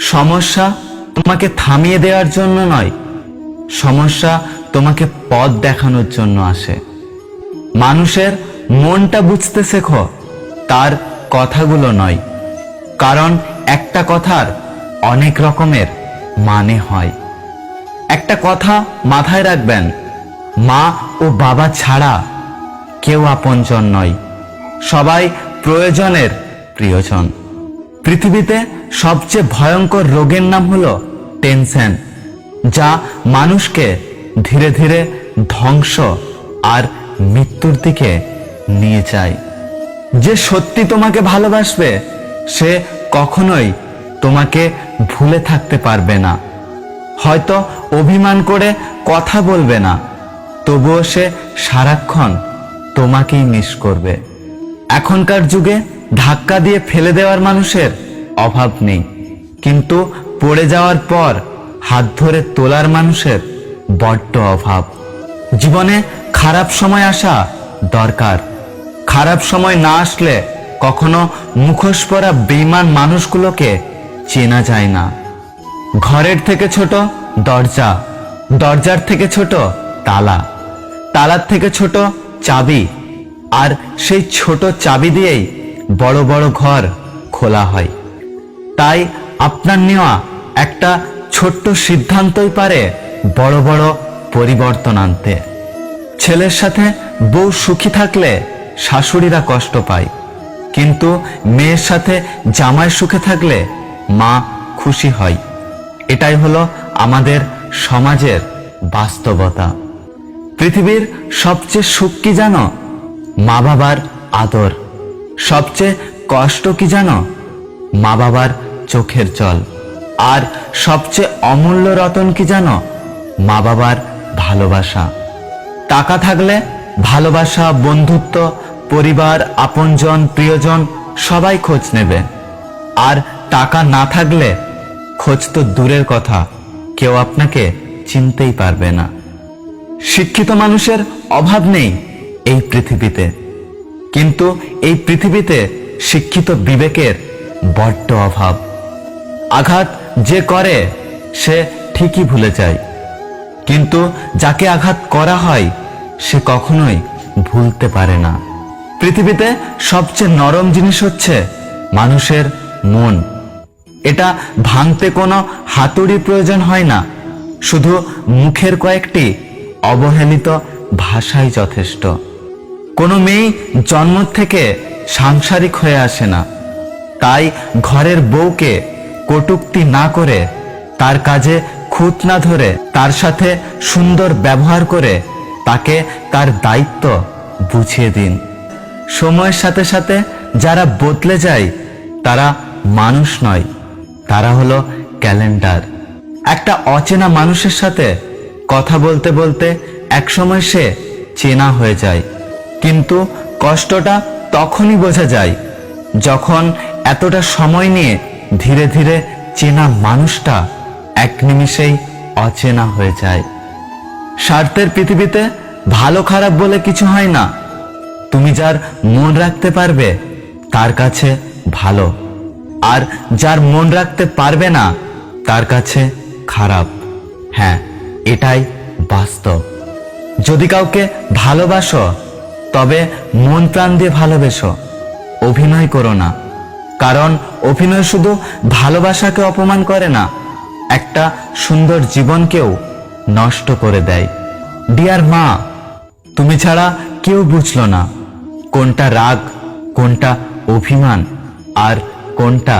সমস্যা তোমাকে থামিয়ে দেওয়ার জন্য নয়। সমস্যা তোমাকে পথ দেখানোর জন্য আসে। মানুষের মনটা বুঝতে শেখো, তার কথাগুলো নয়। কারণ একটা কথার অনেক রকমের মানে হয়। একটা কথা মাথায় রাখবেন, মা ও বাবা ছাড়া কেউ আপনজন নয়, সবাই প্রয়োজনের প্রিয়জন। পৃথিবীতে সবচেয়ে ভয়ঙ্কর রোগের নাম হলো টেনশন যা মানুষকে ধীরে ধীরে ধ্বংস আর মৃত্যুর দিকে নিয়ে যায়। যে সত্যি তোমাকে ভালোবাসবে, সে কখনোই তোমাকে ভুলে থাকতে পারবে না। হয়তো অভিমান করে কথা বলবে না, তবুও সে সারাক্ষণ তোমাকেই মিস করবে। এখনকার যুগে ধাক্কা দিয়ে ফেলে দেওয়ার মানুষের অভাব নেই। কিন্তু পড়ে যাওয়ার পর হাত ধরে তোলার মানুষের বড্ড অভাব। জীবনে খারাপ সময় আসা দরকার। খারাপ সময় না আসলে কখনো মুখোশ পরা বেইমান মানুষগুলোকে চেনা যায় না। ঘরের থেকে ছোট দরজা, দরজার থেকে ছোট তালা, তালার থেকে ছোট চাবি আর সেই ছোট চাবি দিয়েই বড় বড় ঘর খোলা হয়। তাই আপনার নেওয়া একটা ছোট্ট সিদ্ধান্তই পারে বড় বড় পরিবর্তন আনতে। ছেলের সাথে বউ সুখী থাকলে শাশুড়িরা কষ্ট পায়। কিন্তু মেয়ের সাথে জামাই সুখে থাকলে মা খুশি হয়। এটাই হলো আমাদের সমাজের বাস্তবতা। পৃথিবীর সবচেয়ে সুখ কি জানো মা বাবার আদর। সবচেয়ে কষ্ট কি জানো? মা বাবার চোখের জল। আর সবচেয়ে অমূল্য রতন কি জানো? মা বাবার ভালোবাসা। টাকা থাকলে ভালোবাসা, বন্ধুত্ব, পরিবার, আপনজন, প্রিয়জন সবাই খোঁজ নেবে। আর টাকা না থাকলে খোঁজ তো দূরের কথা। কেউ আপনাকে চিনতেই পারবে না। শিক্ষিত মানুষের অভাব নেই। এই পৃথিবীতে। কিন্তু এই পৃথিবীতে শিক্ষিত বিবেকের বড্ড অভাব। আঘাত যে করে, সে ঠিকই ভুলে যায়। কিন্তু যাকে আঘাত করা হয়, সে কখনোই ভুলতে পারে না। পৃথিবীতে সবচেয়ে নরম জিনিস হচ্ছে মানুষের মন। এটা ভাঙতে কোনো হাতুড়ি প্রয়োজন হয় না। শুধু মুখের কয়েকটি অবহেলিত ভাষাই যথেষ্ট। কোনো মেয়ে জন্ম থেকে সাংসারিক হয়ে আসে না। তাই ঘরের বউকে কটুক্তি না করে তার কাজে খুঁত না ধরে তার সাথে সুন্দর ব্যবহার করে তাকে তার দায়িত্ব বুঝিয়ে দিন। সময়ের সাথে সাথে যারা বদলে যায়, তারা মানুষ নয়, তারা হলো ক্যালেন্ডার। একটা অচেনা মানুষের সাথে কথা বলতে বলতে একসময় সে চেনা হয়ে যায়। কিন্তু কষ্টটা তখনই বোঝা যায় যখন এতটা সময় নিয়ে ধীরে ধীরে চেনা মানুষটা এক নিমিষেই অচেনা হয়ে যায়। স্বার্থের পৃথিবীতে ভালো খারাপ বলে কিছু হয় না। তুমি যার মন রাখতে পারবে, তার কাছে ভালো। আর যার মন রাখতে পারবে না, তার কাছে খারাপ। হ্যাঁ এটাই বাস্তব। যদি কাউকে ভালোবাসো তবে মন প্রাণ দিয়ে ভালোবেসো। অভিনয় করো না। কারণ অভিনয় শুধু ভালোবাসাকে অপমান করে না, একটা সুন্দর জীবনকেও নষ্ট করে দেয়। ডিয়ার মা, তুমি ছাড়া কেউ বুঝলো না কোনটা রাগ, কোনটা অভিমান, আর কোনটা